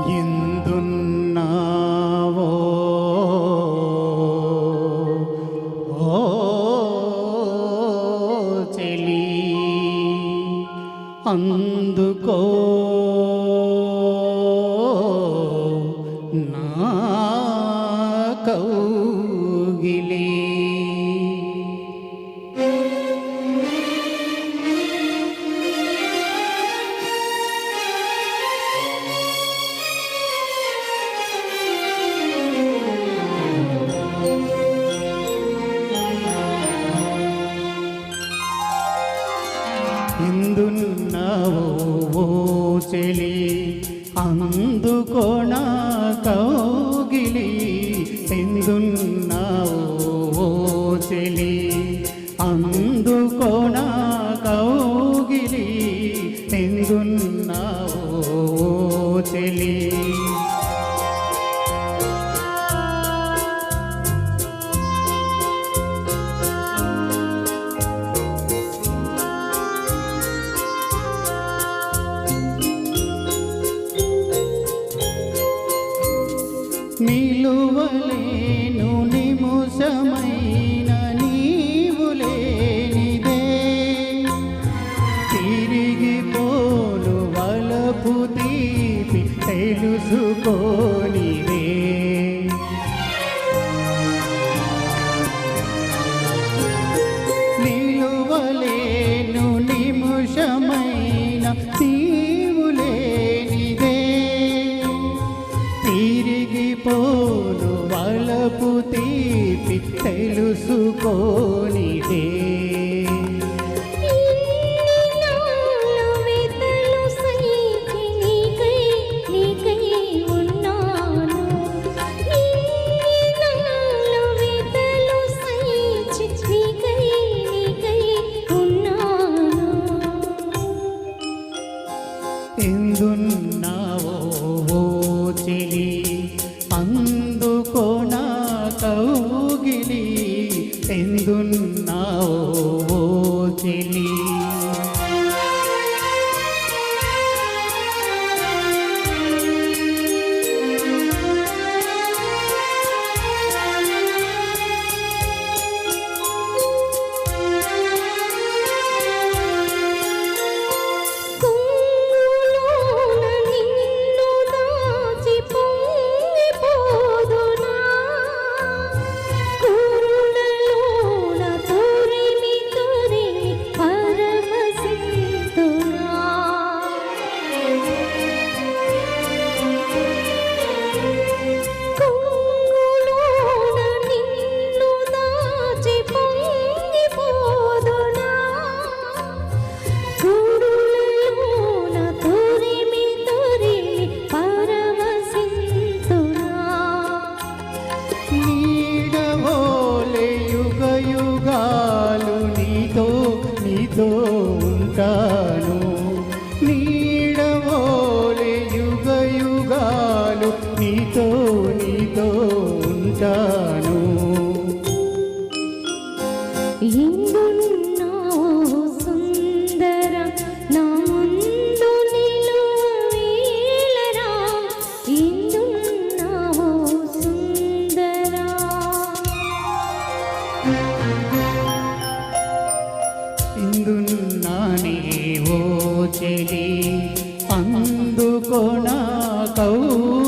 ఎందున్నావో? ఓ చెలి అందుకో ఎందున్నావో చెలి? అందుకోణ కౌగిలి? ఎందున్నావో చెలి? అందుకోణ కౌగిలి? ఎందున్నావో చెలి? నిలువలేను నిముషమైన తీపి ఉన్నాను ఎందున్నావో ఓ చెలి కౌగిలి ఎందున్నావో నీతో ఉంటాను. నీడవోలే యుగ యుగాలు నీతో నీతో ఉంటాను చెలి అందుకో నా కౌగిలి